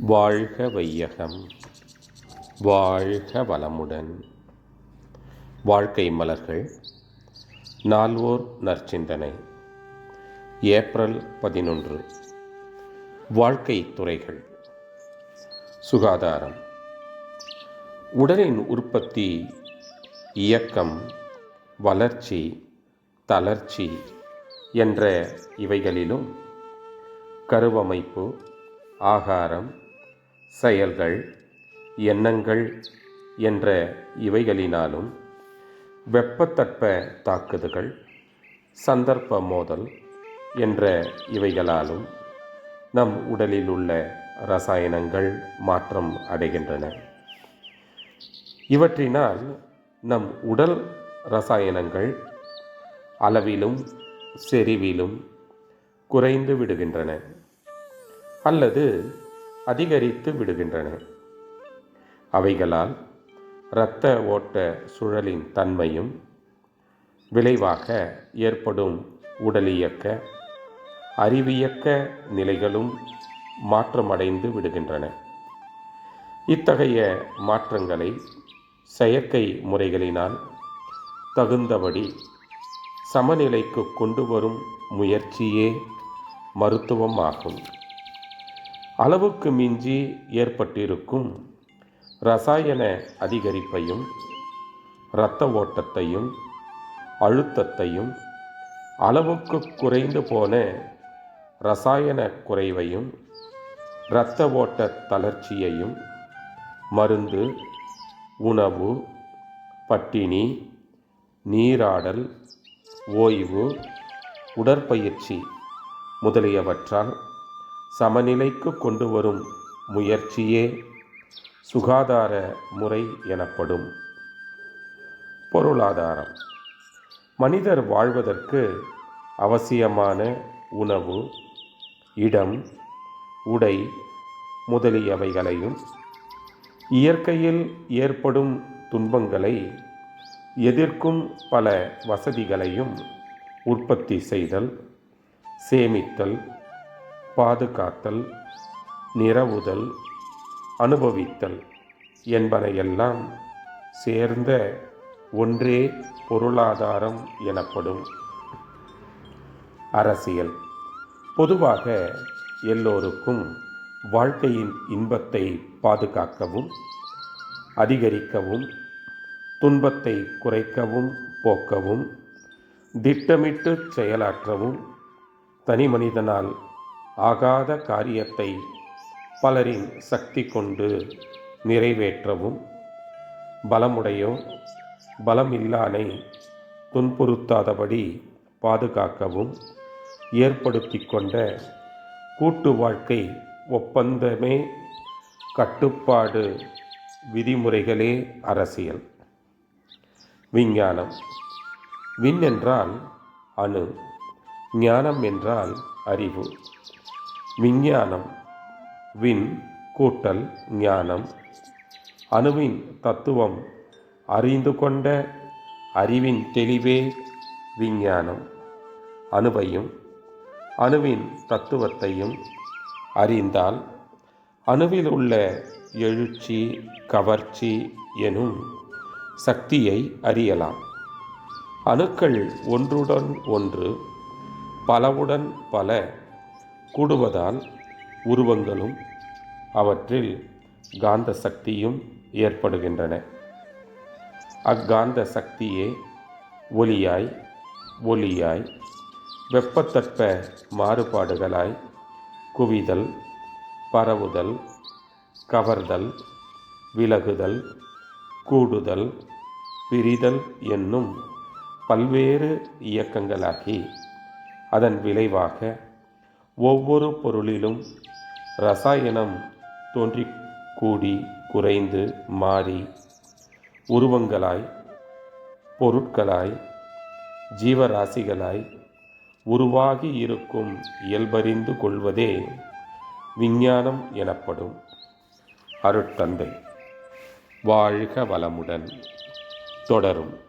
வாழ்க வையகம். வாழ்க வளமுடன். வாழ்க்கை மலர்கள். நால்வோர் நற்சிந்தனை. ஏப்ரல் பதினொன்று. வாழ்க்கை துறைகள். சுகாதாரம். உடலின் உற்பத்தி இயக்கம் வளர்ச்சி தளர்ச்சி என்ற இவைகளிலும் கருவமைப்பு ஆகாரம் செயல்கள் எண்ணங்கள் என்ற இவைகளினாலும் வெப்பத்தட்ப தாக்குதல்கள் சந்தர்ப்ப மோதல் என்ற இவைகளாலும் நம் உடலில் உள்ள ரசாயனங்கள் மாற்றம் அடைகின்றன. இவற்றினால் நம் உடல் ரசாயனங்கள் அளவிலும் செறிவிலும் குறைந்து விடுகின்றன. அல்லது அதிகரித்து விடுகின்றன. அவைகளால் இரத்த ஓட்ட சுழலின் தன்மையும் விளைவாக ஏற்படும் உடலியக்க அறிவியக்க நிலைகளும் மாற்றமடைந்து விடுகின்றன. இத்தகைய மாற்றங்களை செயற்கை முறைகளினால் தகுந்தபடி சமநிலைக்கு கொண்டு வரும் முயற்சியே மருத்துவமாகும். அளவுக்கு மிஞ்சி ஏற்பட்டிருக்கும் ரசாயன அதிகரிப்பையும் இரத்த ஓட்டத்தையும் அழுத்தத்தையும் அளவுக்கு குறைந்து போன ரசாயன குறைவையும் இரத்த ஓட்ட தளர்ச்சியையும் மருந்து உணவு பட்டினி நீராடல் ஓய்வு உடற்பயிற்சி முதலியவற்றால் சமநிலைக்கு கொண்டு வரும் முயற்சியே சுகாதார முறை எனப்படும். பொருளாதாரம். மனிதர் வாழ்வதற்கு அவசியமான உணவு இடம் உடை முதலியவைகளையும் இயற்கையில் ஏற்படும் துன்பங்களை எதிர்க்கும் பல வசதிகளையும் உற்பத்தி செய்தல் சேமித்தல் பாதுகாத்தல் நிறவுதல் அனுபவித்தல் என்பனையெல்லாம் சேர்ந்த ஒன்றே பொருளாதாரம் எனப்படும் அரசியல். பொதுவாக எல்லோருக்கும் வாழ்க்கையின் இன்பத்தை பாதுகாக்கவும் அதிகரிக்கவும் துன்பத்தை குறைக்கவும் போக்கவும் திட்டமிட்டு செயலாற்றவும் தனி மனிதனால் ஆகாத காரியத்தை பலரின் சக்தி கொண்டு நிறைவேற்றவும். பலமுடையோ பலமில்லானை துன்புறுத்தாதபடி பாதுகாக்கவும். ஏற்படுத்தி கொண்ட கூட்டு வாழ்க்கை ஒப்பந்தமே கட்டுப்பாடு விதிமுறைகளே அரசியல். விஞ்ஞானம். விண் என்றால் அணு ஞானம் என்றால் அறிவு. விஞ்ஞானம் விண் கூட்டல் ஞானம் அணுவின் தத்துவம் அறிந்து கொண்ட அறிவின் தெளிவே விஞ்ஞானம். அணுவையும் அணுவின் தத்துவத்தையும் அறிந்தால் அணுவில் உள்ள எழுச்சி கவர்ச்சி எனும் சக்தியை அறியலாம். அணுக்கள் ஒன்றுடன் ஒன்று பலவுடன் பல கூடுவதால் உருவங்களும் அவற்றில் காந்த சக்தியும் ஏற்படுகின்றன. அக்காந்த சக்தியே ஒலியாய் ஒளியாய் வெப்பத்தட்ப மாறுபாடுகளாய் குவிதல் பரவுதல் கவர்தல் விலகுதல் கூடுதல் பிரிதல் என்னும் பல்வேறு இயக்கங்களாகி அதன் விளைவாக ஒவ்வொரு பொருளிலும் ரசாயனம் தோன்றி கூடி குறைந்து மாறி உருவங்களாய் பொருட்களாய் ஜீவராசிகளாய் உருவாகி இருக்கும் இயல்பறிந்து கொள்வதே விஞ்ஞானம் எனப்படும் அருட்தந்தை. வாழ்க வளமுடன். தொடரும்.